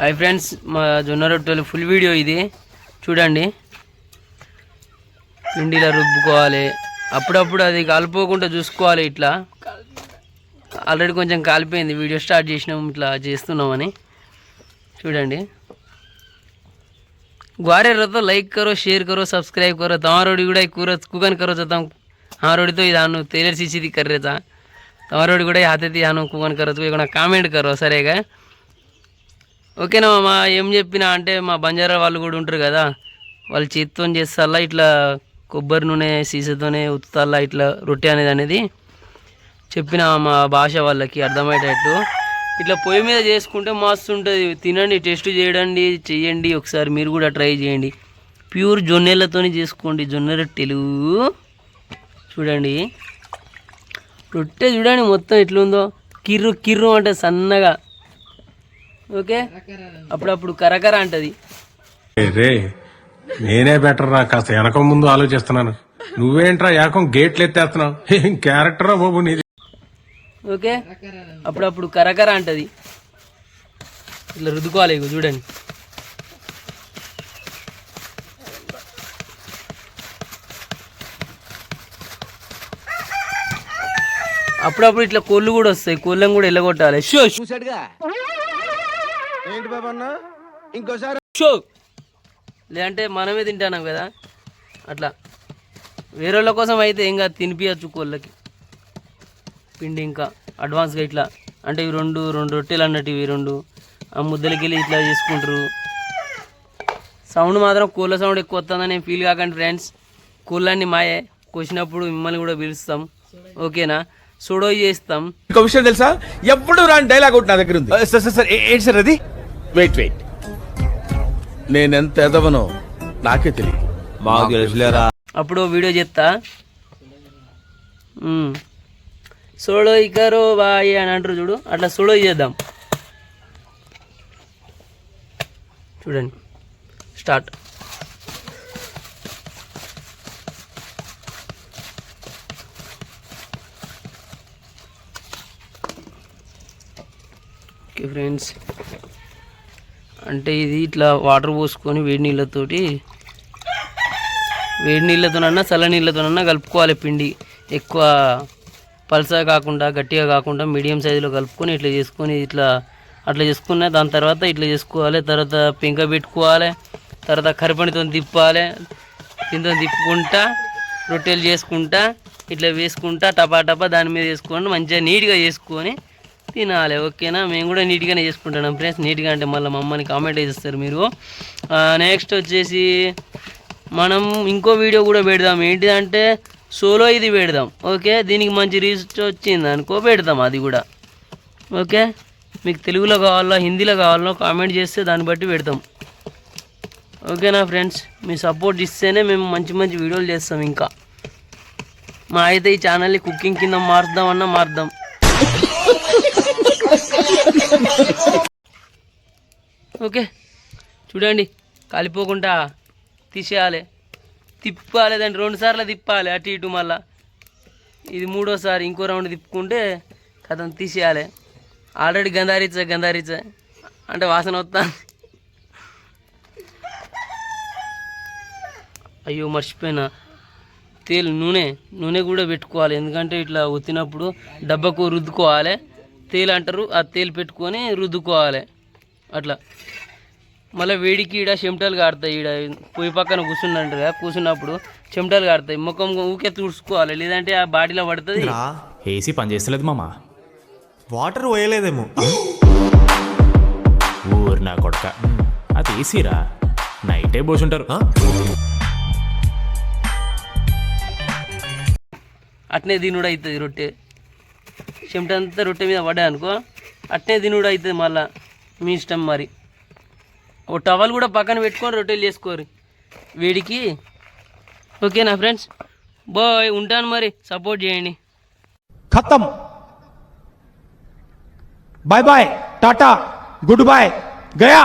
Hi friends మా జొన్న రొట్టెలు ఫుల్ వీడియో ఇది. చూడండి. పిండిలా రుబ్బుకోవాలి. అప్పుడప్పుడు అది కాలిపోకుండా చూసుకోవాలి ఇట్లా. ఆల్రెడీ కొంచెం కాలిపోయింది. వీడియో స్టార్ట్ చేసినాం ఇట్లా చేస్తున్నామని. చూడండి. ग्वारे रहो లైక్ కరో షేర్ शेयर సబ్స్క్రైబ్ सब्सक्राइब తమ तुम्हारो కూడా ఈ కూర करो तो तुम हमारोड़ी तो इधानु तेलर सीसी कर रहे था तुम्हारोड़ी गुड़ा हाथे थी हानु कुकन కరో तो ఓకేనా మా ఏం చెప్పినా? అంటే మా బంజారా వాళ్ళు కూడా ఉంటారు కదా వాళ్ళు చేతితో చేస్తాలా ఇట్లా కొబ్బరి నూనె సీసతోనే ఉత్తాలా ఇట్లా రొట్టె అనేది అనేది చెప్పిన మా భాష వాళ్ళకి అర్థమయ్యేటట్టు. ఇట్లా పొయ్యి మీద చేసుకుంటే మస్తు ఉంటుంది తినండి టెస్ట్ చేయండి చెయ్యండి ఒకసారి మీరు కూడా ట్రై చేయండి. ప్యూర్ జొన్నెలతోనే చేసుకోండి. జొన్న రొట్టెలు. చూడండి. రొట్టె చూడండి మొత్తం ఎట్లుందో. కిర్రు కిర్రు అంటే సన్నగా ఓకే? అప్పుడప్పుడు కరకర అంటది. రే నేనే బెటర్ రా కాస్త వెనక ముందు ఆలోచిస్తున్నాను. నువ్వేంట్రా ఏకం గేట్లు ఎత్తేస్తున్నావు? ఏం క్యారెక్టరా బాబు నీది. ఓకే? అప్పుడప్పుడు కరకర అంటది. ఇట్లా రుద్దుకోవాలి ఇగో చూడండి. అప్పుడప్పుడు ఇట్లా కోళ్ళు కూడా వస్తాయి కోళ్ళని కూడా ఎల్లగొట్టాలి. Show show. ఏంటి బాబు ఇంకోసారి షో లేదంటే మనమే తింటాం కదా. అట్లా. వేరే వాళ్ళ కోసం అయితే ఇంకా తినిపించచ్చు కోళ్ళకి. పిండి ఇంకా అడ్వాన్స్గా ఇట్లా. అంటే ఇవి రెండు రెండు రొట్టెలు అన్నట్టు ఇవి రెండు. ఆ ముద్దలకి వెళ్ళి ఇట్లా చేసుకుంటారు. సౌండ్ మాత్రం కోళ్ళ సౌండ్ ఎక్కువ వస్తుందని ఫీల్ కాకండి ఫ్రెండ్స్. కోళ్ళన్ని మాయే. కోసినప్పుడు మిమ్మల్ని కూడా పిలుస్తాం. ఓకేనా? సుడో చేస్తాం ఇంకో విషయం తెలుసా? ఎప్పుడు రాని డైలాగ్ ఒకటి నా దగ్గర ఉంది. సార్ సార్ సార్ ఏంటి సార్ అది? వెయిట్ వెయిట్ నేనెంత ఎదవనో నాకే తెలియదు. మాకు తెలుసులేరా అప్పుడు వీడియో చేస్తా మ్మ్. సోడో ఇకరో బాయ్ అని అంటారు చూడు. అట్లా సోడో చేద్దాం. చూడండి. స్టార్ట్. Okay friends. అంటే ఇది ఇట్లా వాటర్ పోసుకొని వేడి నీళ్ళతోటి వేడి నీళ్ళతోనన్నా చల్ల నీళ్ళతోనన్నా కలుపుకోవాలి పిండి. ఎక్కువ పల్సగా కాకుండా గట్టిగా కాకుండా మీడియం సైజులో కలుపుకొని ఇట్లా చేసుకొని ఇట్లా అట్లా చేసుకున్న దాని తర్వాత ఇట్లా చేసుకోవాలి. తర్వాత పెంక పెట్టుకోవాలి. తర్వాత కరిపణితో తిప్పాలి. దీంతో తిప్పుకుంటా రొట్టెలు చేసుకుంటా ఇట్లా వేసుకుంటా టపా టపా దాని మీద వేసుకొని మంచిగా నీట్గా చేసుకొని తినాలి ఓకేనా? మేము కూడా నీట్గానే చేసుకుంటున్నాం ఫ్రెండ్స్. నీట్గా అంటే మళ్ళీ మమ్మల్ని కామెంట్ చేస్తారు మీరు. నెక్స్ట్ వచ్చేసి మనం ఇంకో వీడియో కూడా పెడదాం. ఏంటిదంటే సోలో ఇది పెడదాం ఓకే? దీనికి మంచి రీచ్ వచ్చింది అనుకో పెడదాం అది కూడా ఓకే? మీకు తెలుగులో కావాలో హిందీలో కావాలో కామెంట్ చేస్తే దాన్ని బట్టి పెడతాం. ఓకేనా ఫ్రెండ్స్ మీ సపోర్ట్ ఇస్తేనే మేము మంచి మంచి వీడియోలు చేస్తాం ఇంకా. మా అయితే ఈ ఛానల్ని కుకింగ్ కింద మారుద్దామన్నా మారుద్దాం. ఓకే. చూడండి కాలిపోకుండా తీసేయాలి. తిప్పాలి దాన్ని రెండు సార్లు తిప్పాలి అటు ఇటు మళ్ళా. ఇది మూడోసారి ఇంకో రౌండ్ తిప్పుకుంటే కథం తీసేయాలి. ఆల్రెడీ గంధారిచ్చా గంధారిచ్చా అంటే వాసన వస్తా. అయ్యో మర్చిపోయినా. తేలు నూనె నూనె కూడా పెట్టుకోవాలి. ఎందుకంటే ఇట్లా ఒత్తినప్పుడు డబ్బకు రుద్దుకోవాలి. తేలు అంటారు ఆ తేలు పెట్టుకొని రుద్దుకోవాలి. అట్లా. మళ్ళీ వేడికి ఈడ చెమటలు కారుతాయి ఈడ పొయ్యి పక్కన కూర్చుంటారు కదా కూర్చున్నప్పుడు చెమటలు కారుతాయి ముఖం ఊకే తుడుచుకోవాలి లేదంటే ఆ బాడీలో పడుతుంది. ఏసీ పని చేస్తలేదు మామ. వాటర్ పోయలేదేమో. ఊరు నా కొడక. అది ఏసీరా నైటే పోసుంటారు. అట్నే దినుడు అవుతుంది రొట్టె. చెమటంతా రొట్టె మీద పడ్డాయి అనుకో అట్నే తినుడు అవుతుంది మళ్ళా మీ ఇష్టం మరి. ఓ టవల్ కూడా పక్కన పెట్టుకొని రొట్టెలు చేసుకోరు ఓకే ఓకేనా ఫ్రెండ్స్ బాయ్ ఉంటాను మరి. సపోర్ట్ చేయండి. ఖతం. Bye bye tata good bye Gaya